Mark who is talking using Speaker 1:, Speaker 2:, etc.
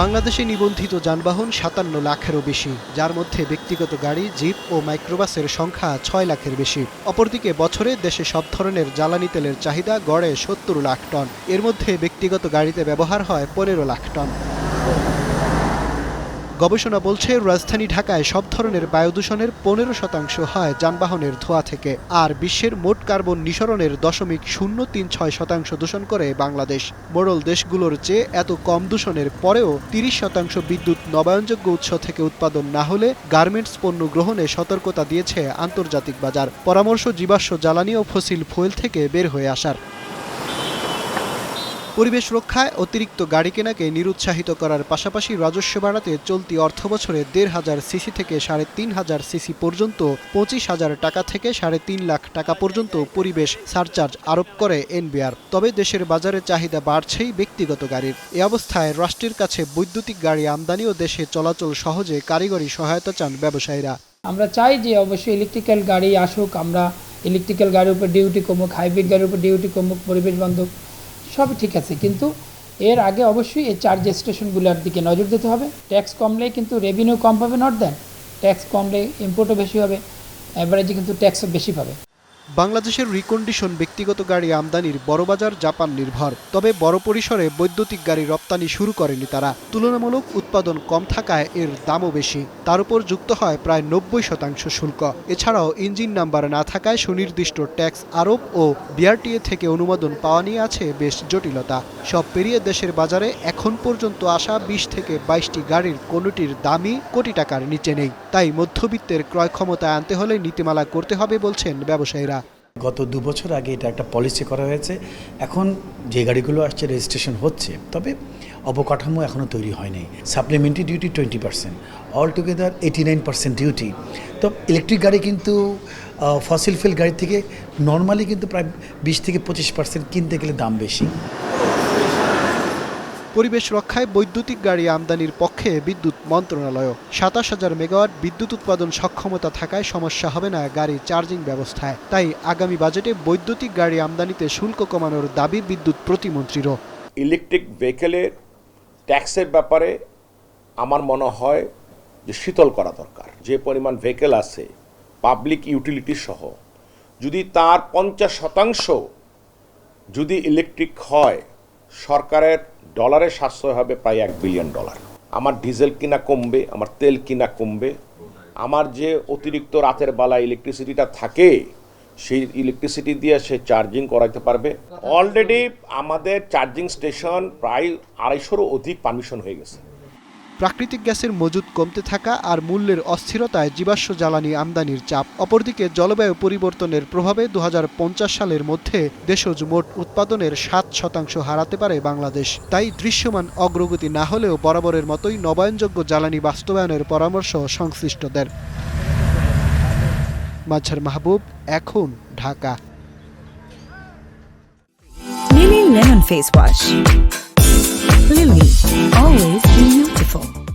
Speaker 1: বাংলাদেশে নিবন্ধিত যানবাহন সাতান্ন লাখেরও বেশি, যার মধ্যে ব্যক্তিগত গাড়ি, জিপ ও মাইক্রোবাসের সংখ্যা ছয় লাখের বেশি। অপরদিকে বছরে দেশে সব ধরনের জ্বালানি তেলের চাহিদা গড়ে সত্তর লাখ টন। এর মধ্যে ব্যক্তিগত গাড়িতে ব্যবহার হয় পনেরো লাখ টন। গবেষণা বলছে, রাজধানী ঢাকায় সব ধরনের বায়ু দূষণের পনেরো শতাংশ হয় যানবাহনের ধোঁয়া থেকে, আর বিশ্বের মোট কার্বন নিঃসরণের দশমিক শূন্য তিন ছয় শতাংশ দূষণ করে বাংলাদেশ। মোড়ল দেশগুলোর চেয়ে এত কম দূষণের পরেও তিরিশ শতাংশ বিদ্যুৎ নবায়নযোগ্য উৎস থেকে উৎপাদন না হলে গার্মেন্টস পণ্য গ্রহণে সতর্কতা দিয়েছে আন্তর্জাতিক বাজার। পরামর্শ জীবাশ্ম জ্বালানি ও ফসিল ফুয়েল থেকে বের হয়ে আসার। পরিবেশ রক্ষায় অতিরিক্ত গাড়ি কেনাকে নিরুৎসাহিত করার পাশাপাশি রাজস্ব বাড়াতে চলতি অর্থবছরে দেড় হাজার সিসি থেকে সাড়ে তিন হাজার সিসি পর্যন্ত, পঁচিশ হাজার টাকা থেকে সাড়ে তিন লাখ টাকা পর্যন্ত পরিবেশ সারচার্জ আরোপ করে এনবিআর। তবে দেশের বাজারে চাহিদা বাড়ছেই ব্যক্তিগত গাড়ির। এ অবস্থায় রাষ্ট্রের কাছে বৈদ্যুতিক গাড়ি আমদানি ও দেশে চলাচল সহজে কারিগরি সহায়তা চান ব্যবসায়ীরা।
Speaker 2: আমরা চাই যে অবশ্যই ইলেকট্রিক্যাল গাড়ি আসুক, আমরা ইলেকট্রিক্যাল গাড়ির উপর ডিউটি কমুক হাইব্রিড গাড়ির উপর ডিউটি কমুক, পরিবেশ বান্ধব সব ঠিক আছে, কিন্তু এর আগে অবশ্যই এই চার্জ স্টেশনগুলোর দিকে নজর দিতে হবে। ট্যাক্স কমলে কিন্তু রেভিনিউ কম পাবে নট দেন ট্যাক্স কমলে ইম্পোর্টও বেশি হবে অ্যাভারেজে কিন্তু ট্যাক্সও বেশি পাবে।
Speaker 1: বাংলাদেশের রিকন্ডিশন ব্যক্তিগত গাড়ি আমদানির বড় বাজার জাপান নির্ভর। তবে বড় পরিসরে বৈদ্যুতিক গাড়ি রপ্তানি শুরু করেনি তারা। তুলনামূলক উৎপাদন কম থাকায় এর দামও বেশি। তার উপর যুক্ত হয় প্রায় নব্বই শতাংশ শুল্ক। এছাড়াও ইঞ্জিন নাম্বার না থাকায় সুনির্দিষ্ট ট্যাক্স আরোপ ও বিআরটিএ থেকে অনুমোদন পাওয়া নিয়ে আছে বেশ জটিলতা। সব পেরিয়ে দেশের বাজারে এখন পর্যন্ত আসা বিশ থেকে বাইশটি গাড়ির কোনোটির দামই কোটি টাকার নিচে নেই। তাই মধ্যবিত্তের ক্রয় ক্ষমতা আনতে হলে নীতিমালা করতে হবে বলছেন ব্যবসায়ীরা।
Speaker 3: গত দু বছর আগে এটা একটা পলিসি করা হয়েছে। এখন যে গাড়িগুলো আসছে, রেজিস্ট্রেশন হচ্ছে, তবে অবকাঠামো এখনও তৈরি হয়নি। Supplementary duty twenty percent all together eighty nine percent duty তো ইলেকট্রিক গাড়ি কিন্তু ফসিল ফিল গাড়ি থেকে নর্মালি কিন্তু প্রায় বিশ থেকে পঁচিশ পার্সেন্ট কিনতে গেলে দাম বেশি।
Speaker 1: পরিবেশ রক্ষায় বৈদ্যুতিক গাড়ি আমদানির পক্ষে বিদ্যুৎ মন্ত্রণালয় সাতাশ হাজার মেগাওয়াট বিদ্যুৎ উৎপাদন সক্ষমতা থাকায় সমস্যা হবে না গাড়ি চার্জিং ব্যবস্থায়। তাই আগামী বাজেটে বৈদ্যুতিক গাড়ি আমদানিতে শুল্ক কমানোর দাবি বিদ্যুৎ প্রতিমন্ত্রীরও।
Speaker 4: ইলেকট্রিক ভেহিকেলের ট্যাক্সের ব্যাপারে আমার মনে হয় যে শীতল করা দরকার। যে পরিমাণ ভেহিকেল আছে, পাবলিক ইউটিলিটি সহ, যদি তার পঞ্চাশ শতাংশ যদি ইলেকট্রিক হয় সরকারের ডলারের সাশ্রয় হবে প্রায় এক বিলিয়ন ডলার আমার ডিজেল কিনা কমবে, আমার তেল কিনা কমবে, আমার যে অতিরিক্ত রাতের বেলা ইলেকট্রিসিটিটা থাকে, সেই ইলেকট্রিসিটি দিয়ে সে চার্জিং করাইতে পারবে। অলরেডি আমাদের চার্জিং স্টেশন প্রায় আড়াইশোরও অধিক পারমিশন হয়ে গেছে।
Speaker 1: প্রাকৃতিক গ্যাসের মজুদ কমতে থাকা আর মূল্যের অস্থিরতায় জীবাশ্ম জ্বালানি আমদানির চাপ। অপরদিকে জলবায়ু পরিবর্তনের প্রভাবে দু হাজার পঞ্চাশ সালের মধ্যে দেশজ মোট উৎপাদনের সাত শতাংশ হারাতে পারে বাংলাদেশ। তাই দৃশ্যমান অগ্রগতি না হলেও বরাবরের মতোই নবায়নযোগ্য জ্বালানি বাস্তবায়নের পরামর্শ সংশ্লিষ্টদের। মাঝার মাহবুব, এখন Dhaka.
Speaker 5: Lily Lemon Face always beautiful.